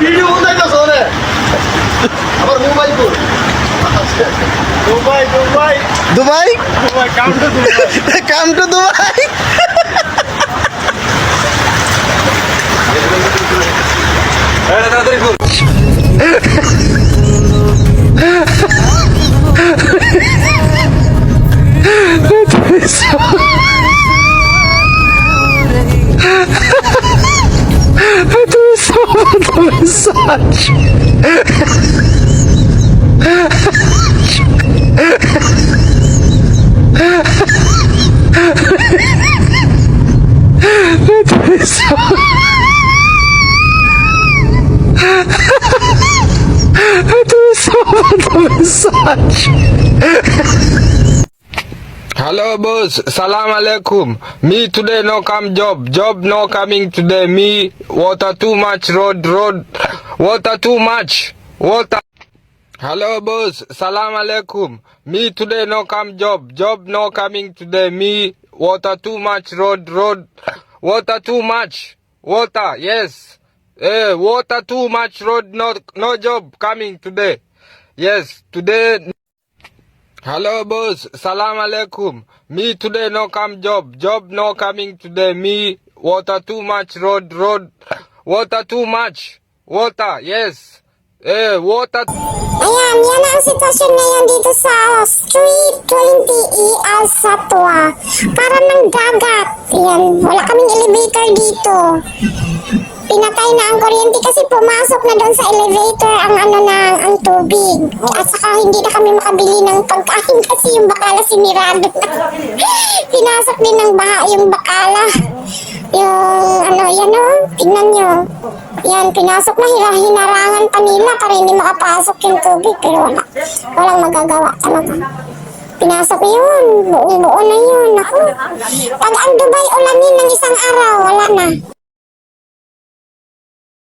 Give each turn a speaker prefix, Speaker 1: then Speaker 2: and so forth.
Speaker 1: ভিডিও কোথায় শহরে আবার মুম্বাই তো
Speaker 2: Dubai Dubai
Speaker 3: Dubai?
Speaker 2: Dubai come to Dubai.
Speaker 3: Come to Dubai? তাড়াতাড়ি That massage. Let me massage. Let me massage.
Speaker 4: Hello boss, salam alaikum. Me today no come job, job no coming today. Me water too much road, road, water too much, water. Hello boss, salam alaikum. Me today no come job, job no coming today. Me water too much road, road, water too much, water. Yes, eh, water too much road. No, no job coming today. Yes, today Hello boss, salam alaikum. Me today no come job, job no coming today. Me water too much road, road, water too much, water. Yes, eh, water.
Speaker 5: Ayan, yan ang sitwasyon ngayon dito sa Street 20 ER Satwa. Para ng dagat. Ayan, wala kaming elevator dito. Pinatay na ang kuryente kasi pumasok na doon sa elevator ang ano na ang tubig. At hindi na kami makabili ng pagkain kasi yung bakala sinirado na. Pinasok din ng baha yung bakala. Yung ano, yan o, tingnan nyo. Yan, pinasok na hila, hinarangan pa nila para hindi makapasok yung tubig. Pero wala, walang magagawa talaga. Pinasok yun, buong buo na yun. Ako, pag ang Dubai ulanin ng